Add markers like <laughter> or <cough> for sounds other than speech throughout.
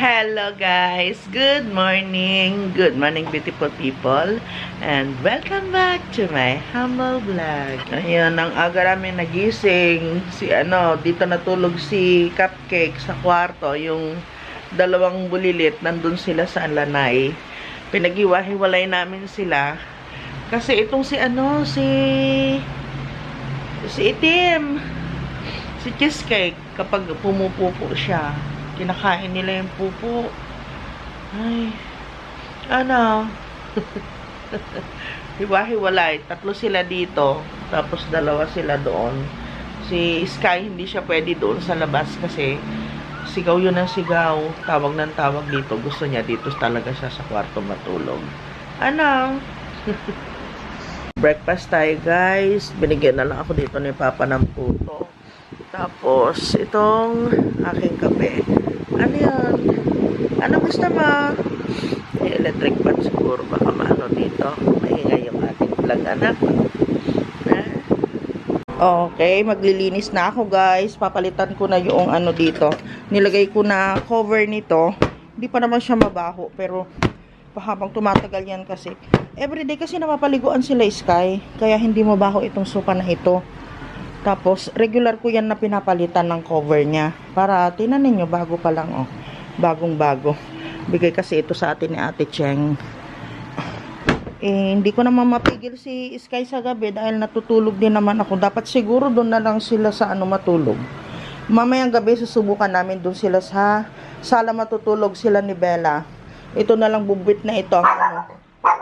Hello guys! Good morning! Good morning beautiful people! And welcome back to my humble vlog. Ayan, ang aga namin nagising. Si ano, dito natulog si Cupcake sa kwarto. Yung dalawang bulilit, nandun sila sa lanay. Pinag-iwahiwalay namin sila. Kasi itong si ano, si... Si Itim. Si Cheesecake, kapag pumupupo siya, kinakain nila yung pupo. Ay, ano? <laughs> Hiwa-hiwalay. Tatlo sila dito, tapos dalawa sila doon. Si Sky, hindi siya pwede doon sa labas kasi sigaw yun ng sigaw. Tawag ng tawag dito. Gusto niya dito talaga siya sa kwarto matulog. Ano? <laughs> Breakfast tayo guys. Binigyan na lang ako dito ni Papa ng puto. Tapos, itong aking kape. Ano yan? Ano gusto mo? May electric pan siguro. Baka maano dito. Maingay yung ating vlog anak. Ha? Okay, maglilinis na ako guys. Papalitan ko na yung ano dito. Nilagay ko na cover nito. Hindi pa naman siya mabaho. Pero, habang tumatagal yan kasi. Everyday kasi napapaliguan sila Sky. Kaya hindi mabaho itong sopa na ito. Tapos, regular ko yan na pinapalitan ng cover niya. Para, tinan ninyo, bago pa lang, oh. Bagong bago. Bigay kasi ito sa atin ni Ate Cheng. Eh, hindi ko naman mapigil si Sky sa gabi dahil natutulog din naman ako. Dapat siguro doon na lang sila sa ano matulog. Mamayang gabi susubukan namin doon sila sa sala matutulog sila ni Bella. Ito na lang bubwit na ito.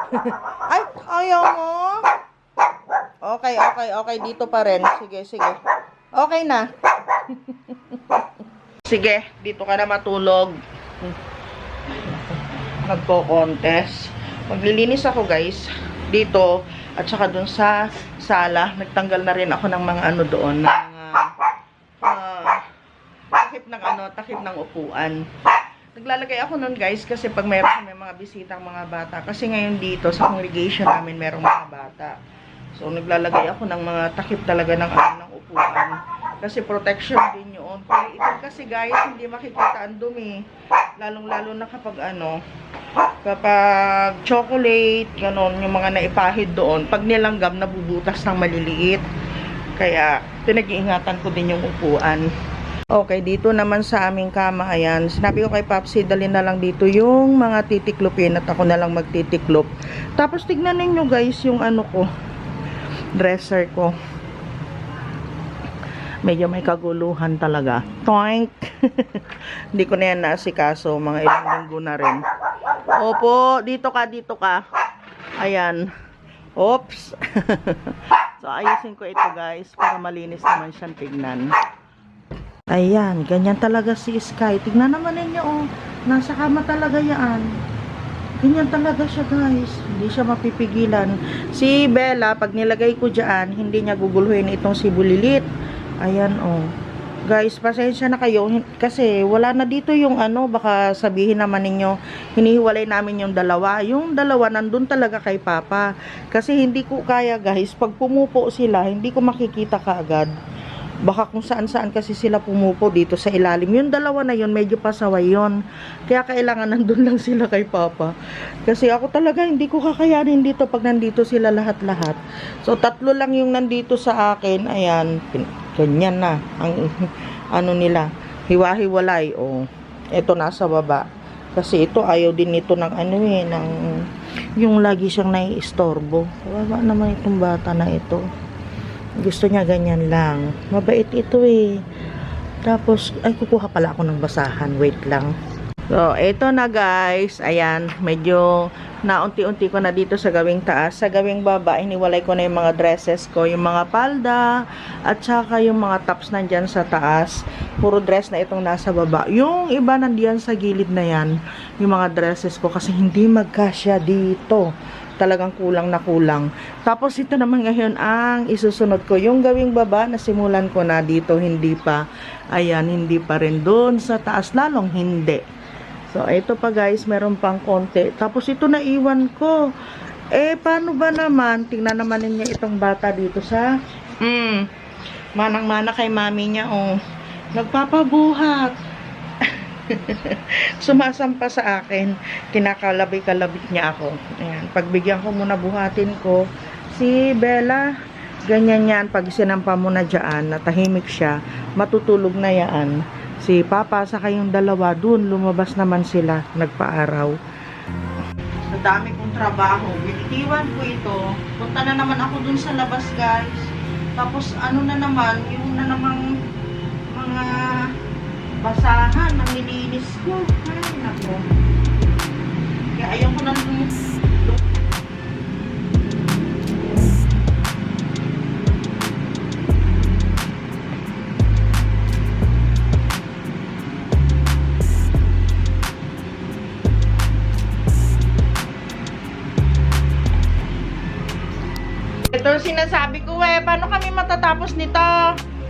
<laughs> Ay, ayaw mo. Okay, okay, okay. Dito pa rin. Sige, sige. Okay na. <laughs> sige, dito ka na matulog. Nagko-contest. Maglilinis ako, guys. Dito. At saka dun sa sala. Nagtanggal na rin ako ng mga ano doon. Ng mga ah, takip ng ano, takip ng upuan. Naglalagay ako nun guys kasi pag mayroon kami mga bisitang mga bata. Kasi ngayon dito sa congregation namin merong mga bata. So naglalagay ako ng mga takip talaga ng ano ng upuan. Kasi protection din yun. Pero ito kasi guys hindi makikita ang dumi. Lalong lalo na kapag ano kapag chocolate, ganon, yung mga naipahid doon, pag nilanggam, nabubutas ng maliliit. Kaya, pinag-iingatan ko din yung upuan. Okay, dito naman sa aming kama, ayan. Sinabi ko kay Papsi, dali na lang dito yung mga titiklopin at ako na lang magtitiklop. Tapos tignan ninyo guys yung ano ko, dresser ko. Medyo may kaguluhan talaga. Toink! <laughs> Hindi ko na yan naasikaso, mga ilang linggo na rin. Opo, dito ka, dito ka. Ayan. Oops. <laughs> so, ayusin ko ito guys, para malinis naman siyang tignan. Ayan, ganyan talaga si Sky. Tignan naman ninyo, oh. Nasa kama talaga yan. Ganyan talaga siya, guys. Hindi siya mapipigilan. Si Bella, pag nilagay ko dyan, hindi niya guguluhin itong si Bulilit. Ayan, oh. Guys, pasensya na kayo. Kasi wala na dito yung ano, baka sabihin naman ninyo, hinihiwalay namin yung dalawa. Yung dalawa, nandun talaga kay Papa. Kasi hindi ko kaya, guys. Pag pumupo sila, hindi ko makikita kaagad baka kung saan saan kasi sila pumupo dito sa ilalim. Yung dalawa na yun, medyo pasaway yun. Kaya kailangan nandun lang sila kay Papa. Kasi ako talaga hindi ko kakayanin dito pag nandito sila lahat-lahat. So tatlo lang yung nandito sa akin. Ayan, ganyan na. Ang ano nila, hiwa-hiwalay. O, eto nasa baba. Kasi ito ayaw din ito ng ano eh, ng yung lagi siyang naiistorbo. Kawawa naman itong bata na ito. Gusto niya ganyan lang. Mabait ito eh. Tapos, ay kukuha pala ako ng basahan. Wait lang. So, eto na guys. Ayan, medyo naunti-unti ko na dito sa gawing taas. Sa gawing baba, iniwalay ko na yung mga dresses ko. Yung mga palda, at saka yung mga tops nandyan sa taas. Puro dress na itong nasa baba. Yung iba nandiyan sa gilid na yan, yung mga dresses ko kasi hindi magkasya dito talagang kulang na kulang. Tapos ito naman ngayon ang isusunod ko. Yung gawing baba na simulan ko na dito, hindi pa. Ayan, hindi pa rin doon sa taas. Lalong hindi. So, ito pa guys, meron pang konti. Tapos ito na iwan ko. Eh, paano ba naman? Tingnan naman ninyo itong bata dito sa... Mm, manang-mana kay mami niya, oh. Nagpapabuhat. <laughs> Sumasampa sa akin. Kinakalabi-kalabit niya ako. Ayan. Pagbigyan ko muna buhatin ko. Si Bella, ganyan yan. Pag sinampa mo na dyan, natahimik siya, matutulog na yan. Si Papa, sa kayong dalawa, dun, lumabas naman sila, nagpaaraw. Sa dami kong trabaho, binitiwan ko ito. Punta na naman ako dun sa labas, guys. Tapos, ano na naman, yung na namang mga basahan, ang nilinis ko. Ay, nako. Kaya ayaw ko nang Ito ang sinasabi ko eh, paano kami matatapos nito?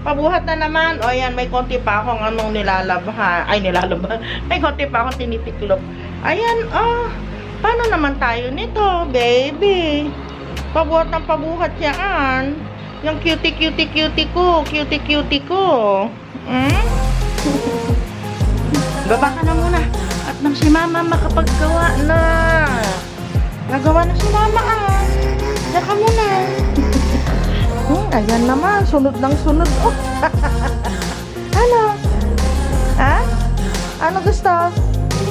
Pabuhat na naman. O ayan, may konti pa akong anong nilalabahan. Ay, nilalabahan. <laughs> May konti pa akong tinitiklop. Ayan, oh. Paano naman tayo nito, baby? Pabuhat ng pabuhat yan. Yung cutie, cutie, cutie ko. Cutie, cutie ko. Hmm? <laughs> Baba ka na muna. At nang si mama makapaggawa na. Nagawa na si mama ah. Diyan ka muna. <laughs> hmm, ayan naman. Sunod ng sunod. Oh. <laughs> ano? Ha? Ano gusto?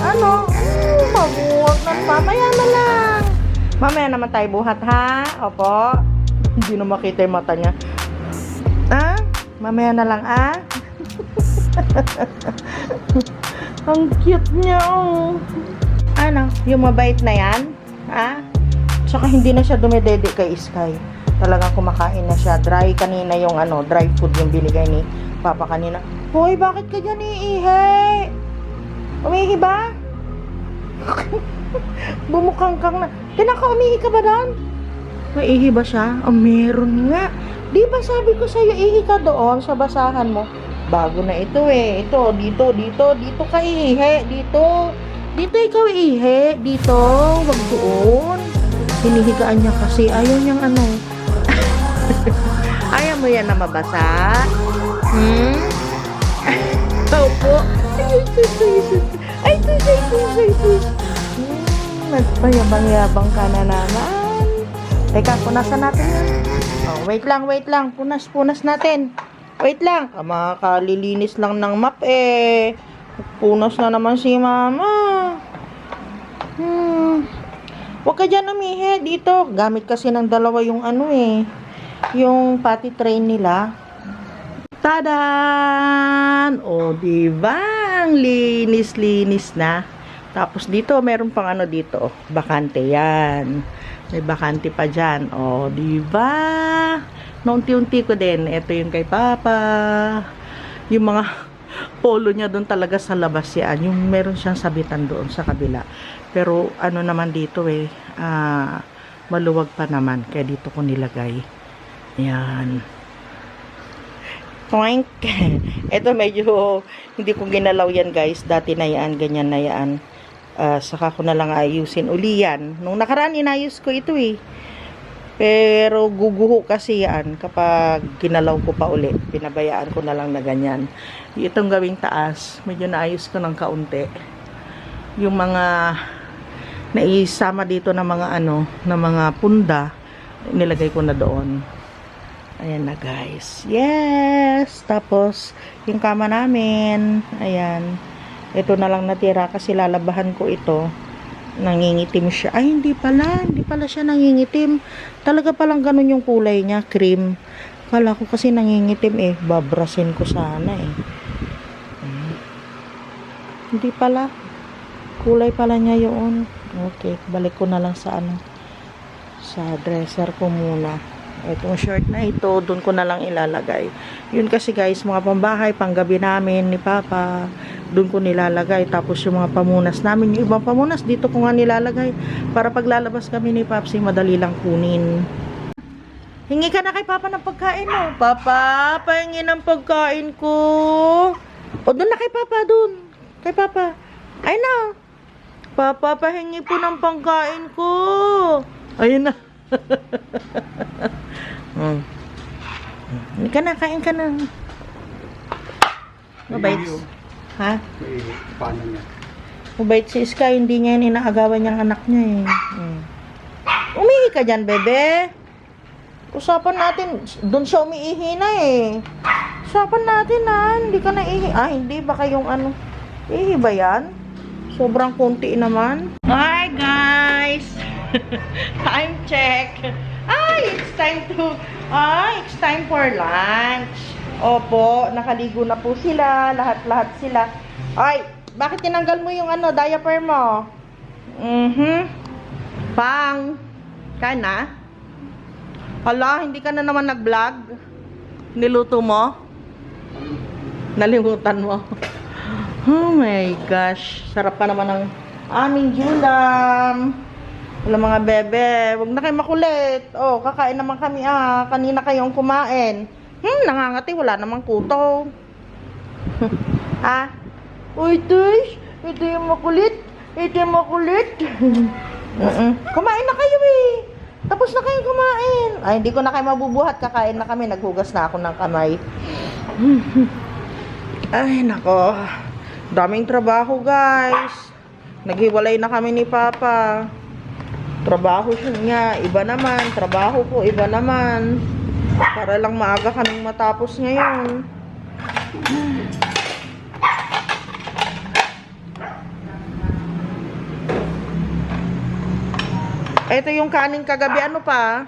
Ano? Hmm, mabuhat na. Mamaya na lang. Mamaya naman tayo buhat ha? Opo. Hindi na makita yung mata niya. Ha? Mamaya na lang ah. <laughs> Ang cute niya oh. Ano? Yung mabait na yan? Ha? Tsaka hindi na siya dumedede kay Sky. Talagang kumakain na siya. Dry kanina yung ano, dry food yung binigay ni Papa kanina. Hoy, bakit ka dyan iihi? Umihi ba? <laughs> Bumukhang kang na. Tinaka, umihi ka ba doon? Maihi ba siya? Oh, meron nga. Di ba sabi ko sa'yo, ihi ka doon sa basahan mo? Bago na ito eh. Ito, dito, dito, dito ka ihi. Dito. Dito ikaw ihi. Dito. Wag doon. Hinihigaan niya kasi. Ayaw niyang ano. <laughs> Ayaw mo yan na mabasa? Hmm? <laughs> Opo. Ay, sus, sus. Ay, sus, sus, sus. Hmm, nagpayabang-yabang ka na naman. Teka, punasan natin yan. Oh, wait lang, wait lang. Punas, punas natin. Wait lang. Ah, Makakalilinis lang ng map eh. Punas na naman si mama. Hmm. Huwag ka dyan umihi dito. Gamit kasi ng dalawa yung ano eh. Yung potty train nila. Tadan! O, diba? Ang linis-linis na. Tapos dito, meron pang ano dito. Bakante yan. May bakante pa dyan. O, diba? Naunti-unti ko din. Ito yung kay Papa. Yung mga polo niya doon talaga sa labas yan. Yung meron siyang sabitan doon sa kabila. Pero ano naman dito eh. Ah, maluwag pa naman. Kaya dito ko nilagay. Yan. Toink. <laughs> Ito medyo hindi ko ginalaw yan guys. Dati na yan, ganyan na yan. Ah, saka ko na lang ayusin uli yan. Nung nakaraan inayos ko ito eh. Pero guguho kasi yan kapag ginalaw ko pa uli. Pinabayaan ko na lang na ganyan. Itong gawing taas, medyo naayos ko ng kaunti. Yung mga naisama dito ng mga ano, ng mga punda, nilagay ko na doon. Ayan na guys. Yes! Tapos, yung kama namin, ayan. Ito na lang natira kasi lalabahan ko ito. Nangingitim siya. Ay, hindi pala. Hindi pala siya nangingitim. Talaga palang ganun yung kulay niya, cream. Kala ko kasi nangingitim eh. Babrasin ko sana eh. Hmm. Hindi pala. Kulay pala niya yun. Okay, balik ko na lang sa ano. Sa dresser ko muna. Itong shirt na ito, doon ko na lang ilalagay. Yun kasi guys, mga pambahay, panggabi namin ni Papa, doon ko nilalagay. Tapos yung mga pamunas namin, yung ibang pamunas, dito ko nga nilalagay. Para paglalabas kami ni Papsi, madali lang kunin. Hingi ka na kay Papa ng pagkain mo. Papa, pahingi ng pagkain ko. O, doon na kay Papa, doon. Kay Papa. Ay na. Papa, pahingi po ng pagkain ko. Ayun na. Hmm. Hindi ka na, kain ka na. Mabait. Ha? May paano niya. Mabait si Sky, hindi niya yun inaagawan niyang anak niya eh. Mm. Umihi ka dyan, bebe. Usapan natin, doon siya umiihi na eh. Usapan natin ah, hindi ka naihi. Ah, hindi, baka yung ano. Ihi ba yan? Sobrang konti naman. Hi guys! <laughs> time check. Ay, it's time to, ay, it's time for lunch. Opo, nakaligo na po sila, lahat-lahat sila. Ay, bakit tinanggal mo yung ano, diaper mo? Mhm. Pang. Kain na? Hala, hindi ka na naman nag-vlog? Niluto mo? Nalimutan mo. <laughs> Oh my gosh. Sarap pa naman ng aming julam. Wala mga bebe. Huwag na kayo makulit. Oh, kakain naman kami ah. Kanina kayong kumain. Hmm, nangangati. Wala namang kuto. <laughs> ah? Uy, Tush. Ito yung makulit. Ito yung makulit. <laughs> Kumain na kayo eh. Tapos na kayo kumain. Ay, hindi ko na kayo mabubuhat. Kakain na kami. Naghugas na ako ng kamay. <laughs> Ay, nako. Daming trabaho, guys. Naghiwalay na kami ni Papa. Trabaho siya niya. Iba naman. Trabaho ko, iba naman. Para lang maaga kaming matapos ngayon. Ito yung kanin kagabi. Ano pa?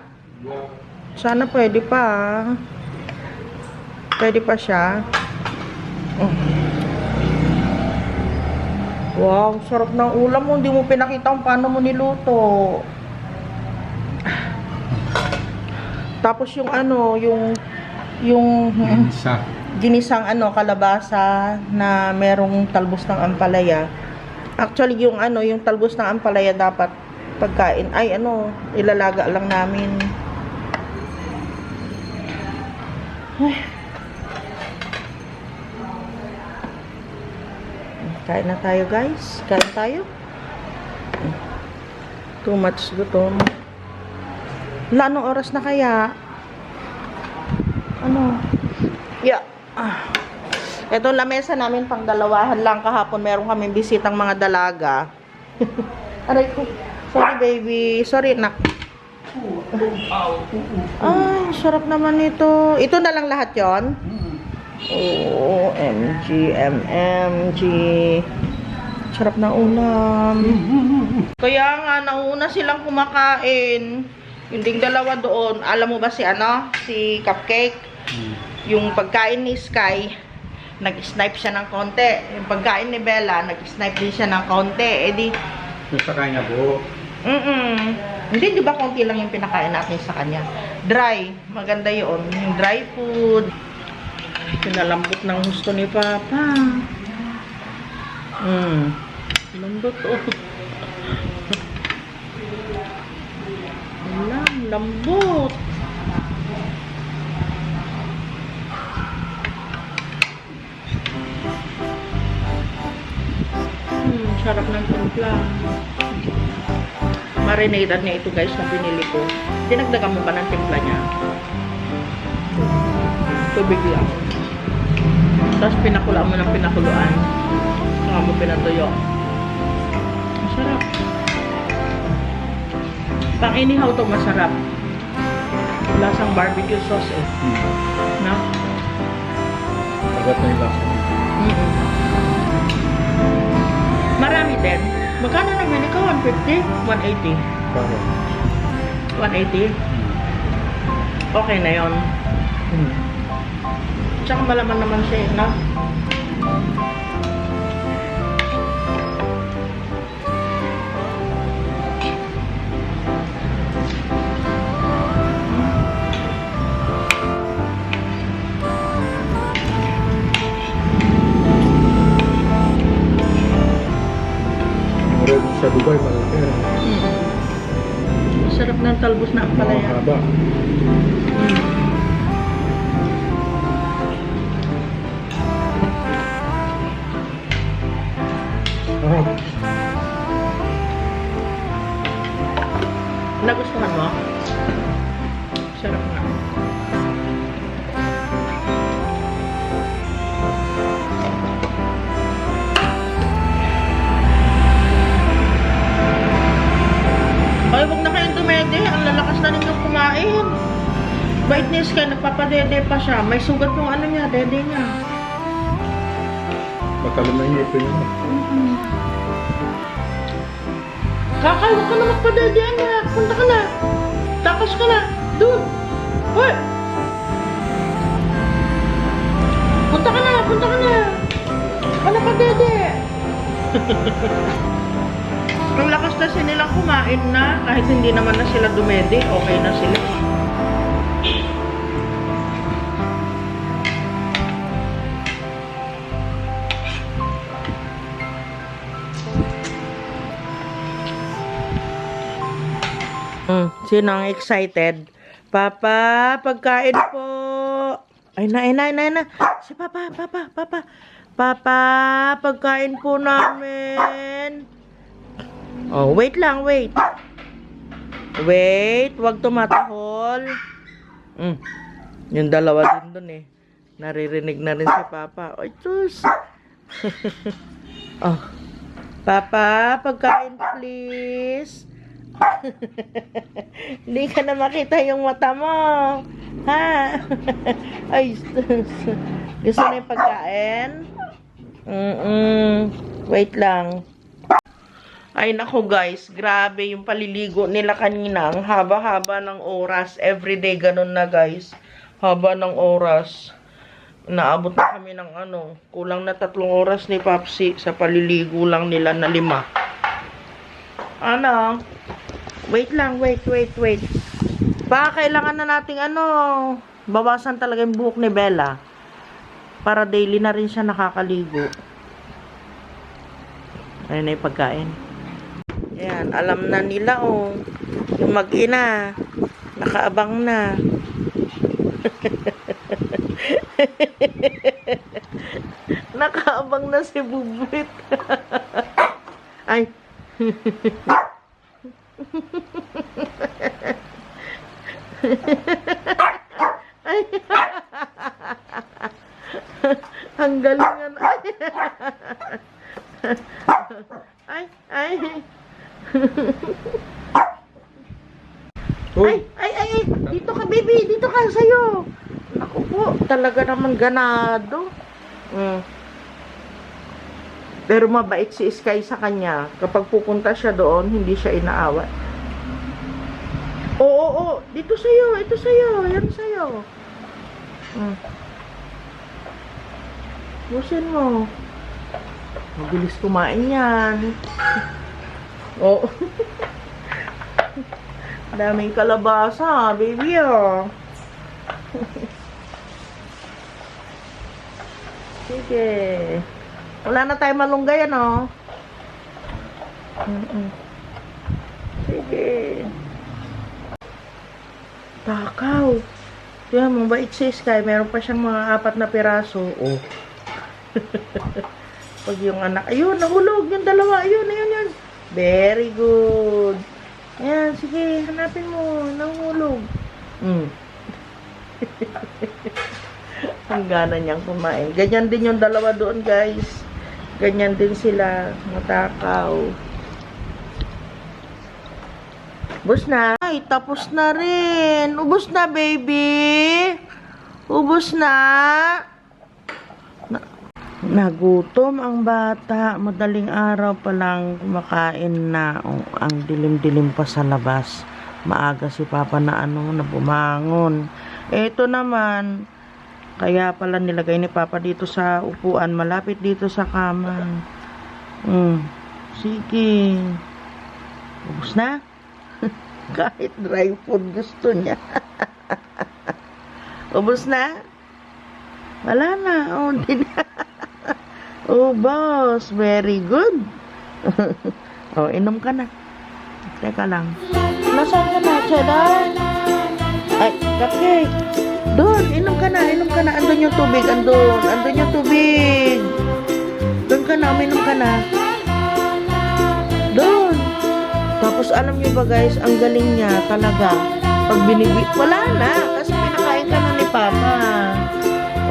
Sana pwede pa. Pwede pa siya. Mm. Wow, sarap ng ulam mo. Hindi mo pinakita kung paano mo niluto. Tapos yung ano, yung yung Isa. ginisang ano, kalabasa na merong talbos ng ampalaya. Actually, yung ano, yung talbos ng ampalaya dapat pagkain. Ay, ano, ilalaga lang namin. Ay. Kain na tayo, guys. Kain tayo. Too much gutom. Wala, anong oras na kaya? Ano? Yeah. Ah. Ito lamesa namin pang dalawahan lang kahapon. Meron kami bisitang mga dalaga. <laughs> Aray ko. Sorry baby. Sorry nak. Ay, sarap naman ito. Ito na lang lahat yon. Oh, MG, MMG. Sarap na ulam. Kaya nga, nauna silang kumakain. Yung ding dalawa doon, alam mo ba si ano? Si Cupcake? Yung pagkain ni Sky, nag-snipe siya ng konti. Yung pagkain ni Bella, nag-snipe din siya ng konti. Eh di, Yung sa kanya buo. mm Hindi, di ba konti lang yung pinakain natin sa kanya? Dry. Maganda yun. Yung dry food. Pinalambot ng gusto ni Papa. Mm. Lambot, oh. <laughs> Alam, lambot. Hmm, sarap ng timpla. Marinated niya ito guys na binili ko. Dinagdagan mo ba ng timpla niya? Tubig lang. Tapos pinakulaan mo ng pinakuluan. Saka mo pinatuyo. Ang sarap. Pang inihaw to masarap. Lasang barbecue sauce eh. Hmm. No? Agad na yung lasa. Mm-mm. Marami din. Magkano nabili ka? 150? 180? Para. 180? Okay na yon. Hmm. Tsaka malaman naman siya, eh, no? Sa Dubai, malaki. ano? Sarap ng talbos na ampalaya. Mahaba. Ni Sky, nagpapadede pa siya. May sugat yung ano niya, dede niya. Matalim na yung ipin niya. Kakay, huwag ka na magpadede, anak. Punta ka na. Takas ka na. Doon. Hoy! Punta ka na, punta ka na. Ano pa, dede? <laughs> Ang lakas kasi nilang kumain na, kahit hindi naman na sila dumede, okay na sila. Hmm, sino ang excited? Papa, pagkain po. Ay na, ay na, ay na, ay na. Si Papa, Papa, Papa. Papa, pagkain po namin. Oh, wait lang, wait. Wait, wag tumatahol. Mm. Yung dalawa din dun eh. Naririnig na rin si Papa. Ay, sus. <laughs> oh. Papa, pagkain please. <laughs> Hindi ka na makita yung mata mo. Ha? <laughs> Ay, <laughs> gusto na yung pagkain? Mm-mm. Wait lang. Ay nako guys, grabe yung paliligo nila kanina. Ang haba-haba ng oras. Everyday ganun na guys. Haba ng oras. Naabot na kami ng ano, kulang na tatlong oras ni Papsi sa paliligo lang nila na lima. Ano? Wait lang, wait, wait, wait. Pa, kailangan na nating ano, bawasan talaga yung buhok ni Bella. Para daily na rin siya nakakaligo. Ayun na yung pagkain. Ayan, alam na nila oh. Yung mag-ina, nakaabang na. <laughs> nakaabang na si Bubit. <laughs> Ay. <laughs> Ay. <laughs> Ang galingan. <laughs> Ay. Ay, ay. Ay, ay, ay, ay. Dito ka, baby. Dito ka, sa'yo. Ako po, talaga naman ganado. Mm. Pero mabait si Sky sa kanya. Kapag pupunta siya doon, hindi siya inaawat. Oo, oo, oo. Dito sa'yo. Ito sa'yo. Yan sa'yo. Mm. Busin mo. Mabilis kumain yan. <laughs> Oo. <laughs> Daming kalabasa, baby, oh. <laughs> Sige. Wala na tayo malunggay, ano? Mm-mm. Sige. Takaw. Yan, mabait si Sky. Meron pa siyang mga apat na piraso. Oh. <laughs> Pag yung anak, ayun, nahulog yung dalawa. Ayun, ayun, ayun. Very good. Ayan, sige, hanapin mo. Nahulog. Mm. <laughs> Ang gana niyang kumain. Ganyan din yung dalawa doon, guys. Ganyan din sila. Matakaw. Ubus na. Ay, tapos na rin. Ubus na, baby. Ubus na. na nagutom ang bata. Madaling araw pa lang kumakain na. Oh, ang dilim-dilim pa sa labas. Maaga si Papa na ano, na bumangon. Ito naman, kaya pala nilagay ni Papa dito sa upuan, malapit dito sa kama. Mm. Sige. Ubus na? <laughs> Kahit dry food gusto niya. <laughs> Ubus na? Wala na. Oh, <laughs> hindi na. boss. Very good. oh, inom ka na. Teka lang. Nasaan ka na, Cheddar? Ay, cupcake. Doon, inom ka na, inom ka na. Andun yung tubig, andun. Andun yung tubig. Doon ka na, uminom ka na. Tapos alam niyo ba guys, ang galing niya talaga. Pag binibi, wala na. Kasi pinakain ka na ni Papa.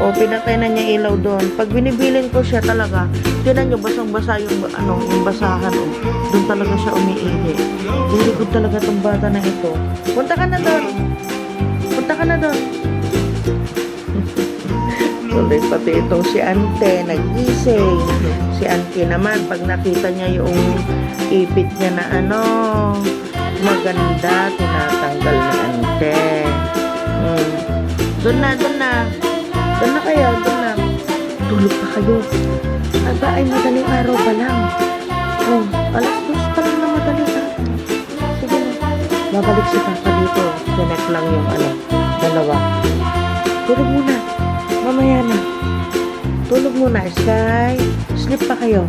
O, pinatay na niya ilaw doon. Pag binibilin ko siya talaga, tinan nyo, basang-basa yung, ano, yung basahan. O, doon talaga siya umiihi. Very good talaga tong bata na ito. Punta ka na doon. Punta ka na doon. <laughs> Tuloy pati itong si Ante, nag-gising. Si Ante naman, pag nakita niya yung ipit niya na ano, maganda, tinatanggal ni Ante. Hmm. Doon na, doon na. Doon na kayo, doon na. Tulog pa kayo. Aba ay madaling araw pa lang. Oh, alas dos pa lang na madaling araw. Sige na. Babalik si Papa dito. Connect lang yung ano, dalawa. Tulog muna. Mamaya na. Tulog muna, Sky. Sleep pa kayo.